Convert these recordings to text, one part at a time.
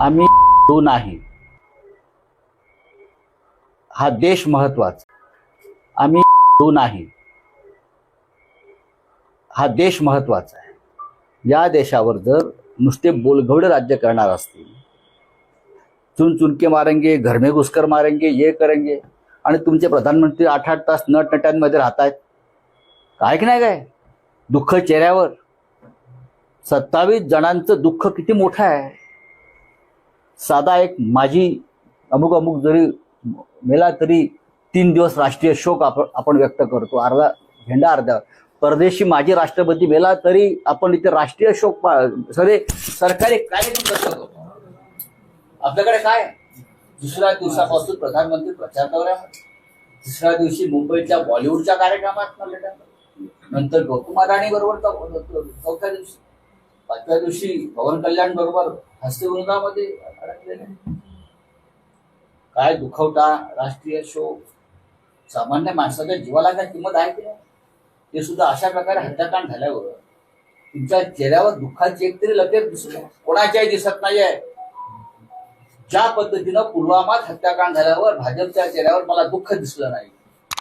आम्ही तो नाही. हा देश महत्त्वाचा आम्ही तो नाही. हा देश महत्त्वाचा आहे. या देशावर जर नुसते बोलगवडे राज्य करणार असतील चुन चुनके मारेंगे घर में घुसकर मारेंगे ये करेंगे आणि तुमचे प्रधानमंत्री आठ आठ तास नटनट्यांमध्ये राहत आहेत काय की नाही काय? दुःख चेहऱ्यावर. सत्तावीस जणांचं दुःख किती मोठं आहे? साधा एक माझी अमुक अमुक जरी मेला तरी तीन दिवस राष्ट्रीय शोक आपण आपण व्यक्त करतो. अर्धा झेंडा अर्धा. परदेशी माजी राष्ट्रपती मेला तरी आपण इथे राष्ट्रीय शोक पा- सगळे सरकारी कार्यक्रम करतो. आपल्याकडे काय? दुसऱ्या दिवसापासून प्रधानमंत्री प्रचार दौऱ्यामध्ये दुसऱ्या दिवशी मुंबईच्या बॉलिवूडच्या कार्यक्रमात नंतर गौतम अदाणी बरोबर चौथ्या दिवशी. पाचव्या दिवशी पवन कल्याण बरोबर हस्तिवृंदामध्ये अडकलेले. काय दुखवता राष्ट्रीय शोक सामान्य माणसाच्या जीवाला काय किंमत आहे की नाही? ते सुद्धा अशा प्रकारे हत्याकांड झाल्यावर तुमच्या चेहऱ्यावर दुःखाची एक तरी लपेट दिसत नाही. कोणाच्याही दिसत नाहीये. ज्या पद्धतीनं पुलवामात हत्याकांड झाल्यावर भाजपच्या चेहऱ्यावर मला दुःख दिसलं नाही.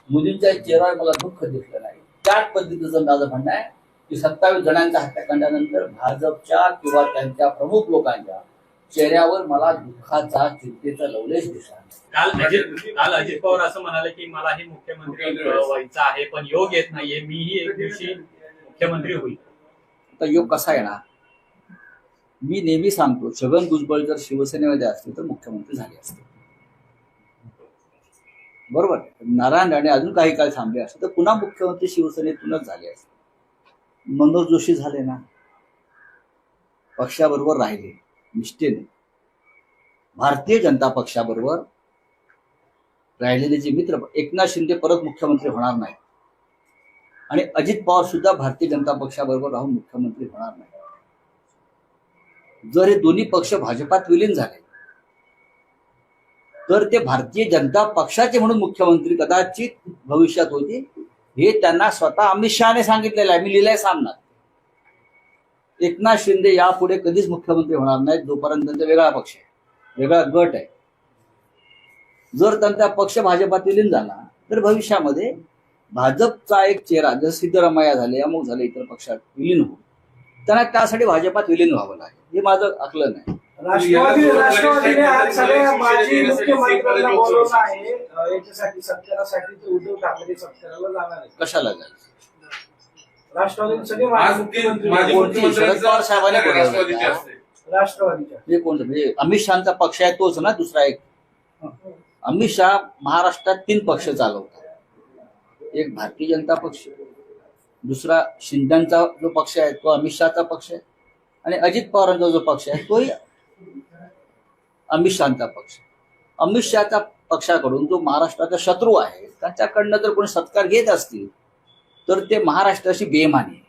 मुलींच्या चेहऱ्यावर मला दुःख दिसलं नाही. त्याच पद्धतीचं माझं म्हणणं आहे की सत्तावीस जणांच्या हत्याकांडानंतर भाजपच्या किंवा त्यांच्या प्रमुख लोकांच्या चेहऱ्यावर मला दुःखाचा चिंतेचा लवलेश दिसला. काल अजित काल अजित पवार असं म्हणाले की मला हे मुख्यमंत्री व्हायचं आहे पण योग येत नाहीये. मीही एक दिवशी मुख्यमंत्री होईल. तर योग कसा येणार? मी नेहमी सांगतो छगन भुजबळ जर शिवसेनेमध्ये असते तर मुख्यमंत्री झाले असते. बरोबर? नारायण राणे अजून काही काळ थांबले असते तर पुन्हा मुख्यमंत्री शिवसेनेतूनच झाले असते. मनोज जोशी झाले ना पक्षाबरोबर राहिले. निष्ठेने भारतीय जनता पक्षाबरोबर राहिलेले जे मित्र एकनाथ शिंदे परत मुख्यमंत्री होणार नाही आणि अजित पवार सुद्धा भारतीय जनता पक्षाबरोबर राहून मुख्यमंत्री होणार नाही जर हे दोन्ही पक्ष भाजपात विलीन झाले तर ते भारतीय जनता पक्षाचे म्हणून मुख्यमंत्री कदाचित भविष्यात होते हे त्यांना स्वतः अमित शहाने सांगितलेलं आहे. मी लिहिलंय सामनात एकनाथ शिंदे यापुढे कधीच मुख्यमंत्री होणार नाहीत. जोपर्यंत त्यांचा वेगळा पक्ष आहे. वेगळा गट आहे. जर त्यांचा पक्ष भाजपात विलीन झाला तर भविष्यामध्ये भाजपचा एक चेहरा जर सिद्धरामय्या झाले अमुक झाले इतर पक्षात विलीन हो त्यांना त्यासाठी भाजपात विलीन व्हावं लागेल. हे माझं आकलन आहे. राष्ट्रवादी राष्ट्रवादीने सगळ्या माजी मुख्यमंत्र्यांना बोलवलं आहे. याच्यासाठी सत्कारासाठी ते उद्धव ठाकरे सत्काराला जाणार आहे कशाला जायचं राष्ट्रवादी सगळे आज माजी ते मुख्यमंत्री माजी कोणती? बोलवले. शरद पवार साहेबांनी बोलवलं राष्ट्रवादीचे का? असते. राष्ट्रवादीच्या. हे कोणतं? म्हणजे अमित शहाचा पक्ष आहे तोच ना दुसरा एक. अमित शहा महाराष्ट्रात तीन पक्ष चालवतात. एक भारतीय जनता पक्ष दुसरा शिंदेचा जो पक्ष आहे तो अमित शहाचा पक्ष आहे आणि अजित पवारांचा जो पक्ष आहे तोही अमित शहाचा पक्ष अमित शहाच्या पक्षाकडून जो महाराष्ट्राचा शत्रू आहे त्याच्याकडनं जर कोणी सत्कार घेत असतील तर ते महाराष्ट्राशी बेमानी आहे.